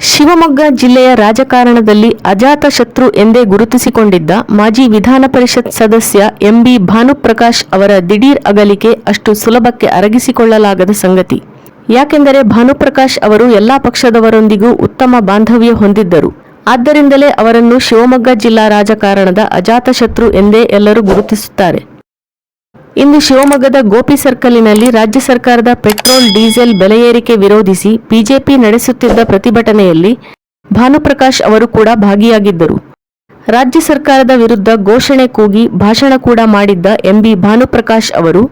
ಶಿವಮೊಗ್ಗ ಜಿಲ್ಲೆಯ ರಾಜಕಾರಣದಲ್ಲಿ ಅಜಾತ ಶತ್ರು ಎಂದೇ ಗುರುತಿಸಿಕೊಂಡಿದ್ದ ಮಾಜಿ ವಿಧಾನ ಪರಿಷತ್ ಸದಸ್ಯ ಎಂಬಿ ಭಾನುಪ್ರಕಾಶ್ ಅವರ ದಿಢೀರ್ ಅಗಲಿಕೆ ಅಷ್ಟು ಸುಲಭಕ್ಕೆ ಅರಗಿಸಿಕೊಳ್ಳಲಾಗದ ಸಂಗತಿ. ಯಾಕೆಂದರೆ ಭಾನುಪ್ರಕಾಶ್ ಅವರು ಎಲ್ಲಾ ಪಕ್ಷದವರೊಂದಿಗೂ ಉತ್ತಮ ಬಾಂಧವ್ಯ ಹೊಂದಿದ್ದರು. ಆದ್ದರಿಂದಲೇ ಅವರನ್ನು ಶಿವಮೊಗ್ಗ ಜಿಲ್ಲಾ ರಾಜಕಾರಣದ ಅಜಾತಶತ್ರು ಎಂದೇ ಎಲ್ಲರೂ ಗುರುತಿಸುತ್ತಾರೆ. ಇಂದು ಶಿವಮೊಗ್ಗದ ಗೋಪಿ ಸರ್ಕಲಿನಲ್ಲಿ ರಾಜ್ಯ ಸರ್ಕಾರದ ಪೆಟ್ರೋಲ್, ಡೀಸೆಲ್ ಬೆಲೆ ಏರಿಕೆ ವಿರೋಧಿಸಿ ಬಿಜೆಪಿ ನಡೆಸುತ್ತಿದ್ದ ಪ್ರತಿಭಟನೆಯಲ್ಲಿ ಭಾನುಪ್ರಕಾಶ್ ಅವರು ಕೂಡ ಭಾಗಿಯಾಗಿದ್ದರು. ರಾಜ್ಯ ಸರ್ಕಾರದ ವಿರುದ್ಧ ಘೋಷಣೆ ಕೂಗಿ ಭಾಷಣ ಕೂಡ ಮಾಡಿದ್ದ ಎಂಬಿ ಭಾನುಪ್ರಕಾಶ್ ಅವರು.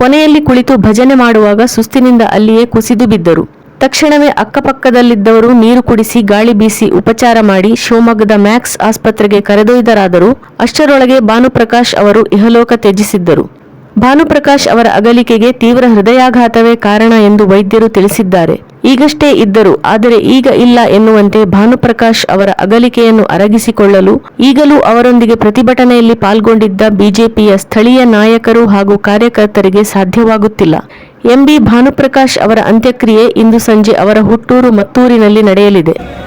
ಕೊನೆಯಲ್ಲಿ ಕುಳಿತು ಭಜನೆ ಮಾಡುವಾಗ ಸುಸ್ತಿನಿಂದ ಅಲ್ಲಿಯೇ ಕುಸಿದು ಬಿದ್ದರು. ತಕ್ಷಣವೇ ಅಕ್ಕಪಕ್ಕದಲ್ಲಿದ್ದವರು ನೀರು ಕುಡಿಸಿ ಗಾಳಿ ಬೀಸಿ ಉಪಚಾರ ಮಾಡಿ ಶಿವಮೊಗ್ಗದ ಮ್ಯಾಕ್ಸ್ ಆಸ್ಪತ್ರೆಗೆ ಕರೆದೊಯ್ದರಾದರೂ. ಅಷ್ಟರೊಳಗೆ ಭಾನುಪ್ರಕಾಶ್ ಅವರು ಇಹಲೋಕ ತ್ಯಜಿಸಿದ್ದರು. ಭಾನುಪ್ರಕಾಶ್ ಅವರ ಅಗಲಿಕೆಗೆ ತೀವ್ರ ಹೃದಯಾಘಾತವೇ ಕಾರಣ ಎಂದು ವೈದ್ಯರು ತಿಳಿಸಿದ್ದಾರೆ. ಈಗಷ್ಟೇ ಇದ್ದರು ಆದರೆ ಈಗ ಇಲ್ಲ ಎನ್ನುವಂತೆ ಭಾನುಪ್ರಕಾಶ್ ಅವರ ಅಗಲಿಕೆಯನ್ನು ಅರಗಿಸಿಕೊಳ್ಳಲು ಈಗಲೂ ಅವರೊಂದಿಗೆ ಪ್ರತಿಭಟನೆಯಲ್ಲಿ ಪಾಲ್ಗೊಂಡಿದ್ದ ಬಿಜೆಪಿಯ ಸ್ಥಳೀಯ ನಾಯಕರು ಹಾಗೂ ಕಾರ್ಯಕರ್ತರಿಗೆ ಸಾಧ್ಯವಾಗುತ್ತಿಲ್ಲ. ಎಂಬಿ ಭಾನುಪ್ರಕಾಶ್ ಅವರ ಅಂತ್ಯಕ್ರಿಯೆ ಇಂದು ಸಂಜೆ ಅವರ ಹುಟ್ಟೂರು ಮತ್ತೂರಿನಲ್ಲಿ ನಡೆಯಲಿದೆ.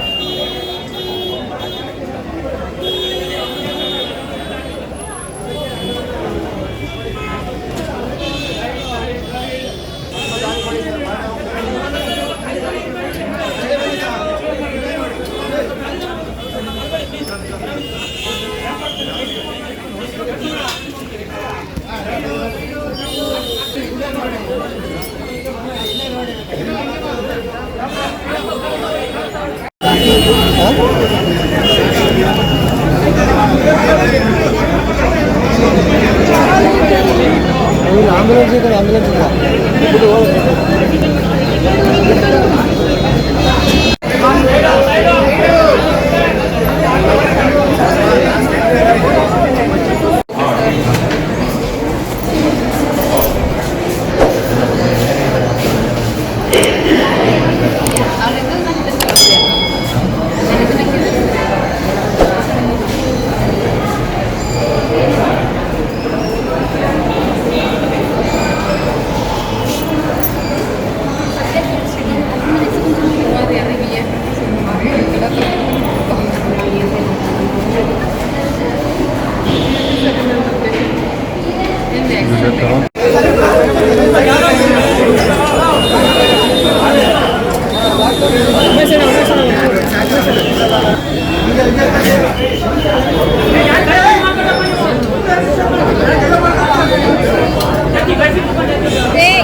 ಆಂಬುಲೆನ್ಸ್ ಇದೆ ಆಂಬುಲೆನ್ಸ್ 됐다. 네.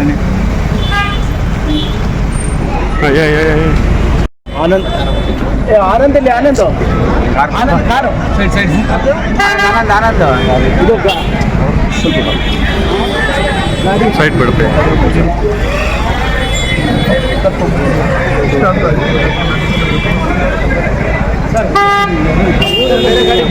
ಕುತ್ಕೋತಾರ ಆನಂದ್. ಏ ಆನಂದ್ ಇಲ್ಲಿ Anand? Anand car. Side side Anand Anand. ಇದು ಗಾಡಿ. ಸೈಡ್ ಬಿಡುತ್ತೆ. ಬೇರೆ ಗಾಡಿ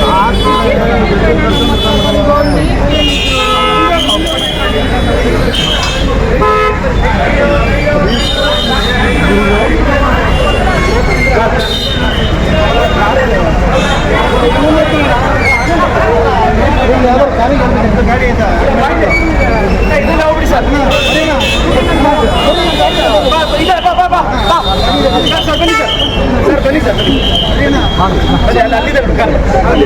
ಸಾಕು ಅಲ್ಲಿ